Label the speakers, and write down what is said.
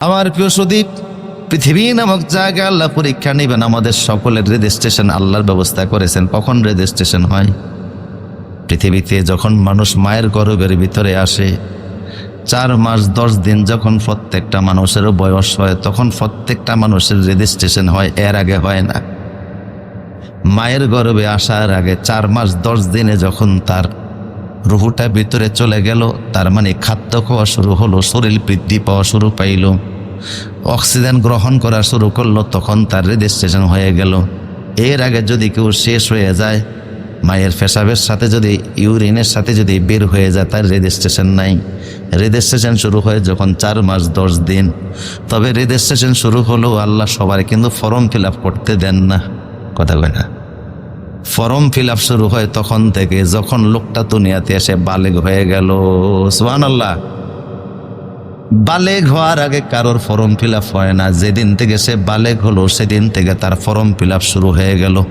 Speaker 1: আমার প্রিয় সুদীপ, পৃথিবী নামক জায়গা আল্লাহ পরীক্ষা নেবেন। আমাদের সকলের রেজিস্ট্রেশন আল্লাহর ব্যবস্থা করেছেন। কখন রেজিস্ট্রেশন হয়? পৃথিবীতে যখন মানুষ মায়ের গর্ভের ভিতরে আসে, চার মাস দশ দিন যখন প্রত্যেকটা মানুষেরও বয়স হয়, তখন প্রত্যেকটা মানুষের রেজিস্ট্রেশন হয়, এর আগে হয় না। মায়ের গর্ভে আসার আগে চার মাস দশ দিনে যখন তার রুহুটা ভিতরে চলে গেল, তার মানে খাদ্য খাওয়া শুরু হলো, শরীর বৃদ্ধি পাওয়া শুরু পাইল। অক্সিজেন গ্রহণ করা শুরু করল, তখন তার রেজিস্ট্রেশন হয়ে গেল। এর আগে যদি কেউ শেষ হয়ে যায়, মায়ের পেশাবের সাথে যদি, ইউরিনের সাথে যদি বের হয়ে যায়, তার রেজিস্ট্রেশন নাই। রেজিস্ট্রেশন শুরু হয় যখন চার মাস দশ দিন। তবে রেজিস্ট্রেশন শুরু হলেও আল্লাহ সবার কিন্তু ফর্ম ফিল করতে দেন না। কথা কয় না। ফর্ম ফিল আপ শুরু হয় তখন থেকে, যখন লোকটা দুনিয়াতে এসে বালেগ হয়ে গেল। সোহান আল্লাহ বালেগ হওয়ার আগে কারোর ফর্ম ফিল আপ হয় না। যেদিন থেকে সে বালেগ হলো, সেদিন থেকে তার ফর্ম ফিল আপ শুরু হয়ে গেল।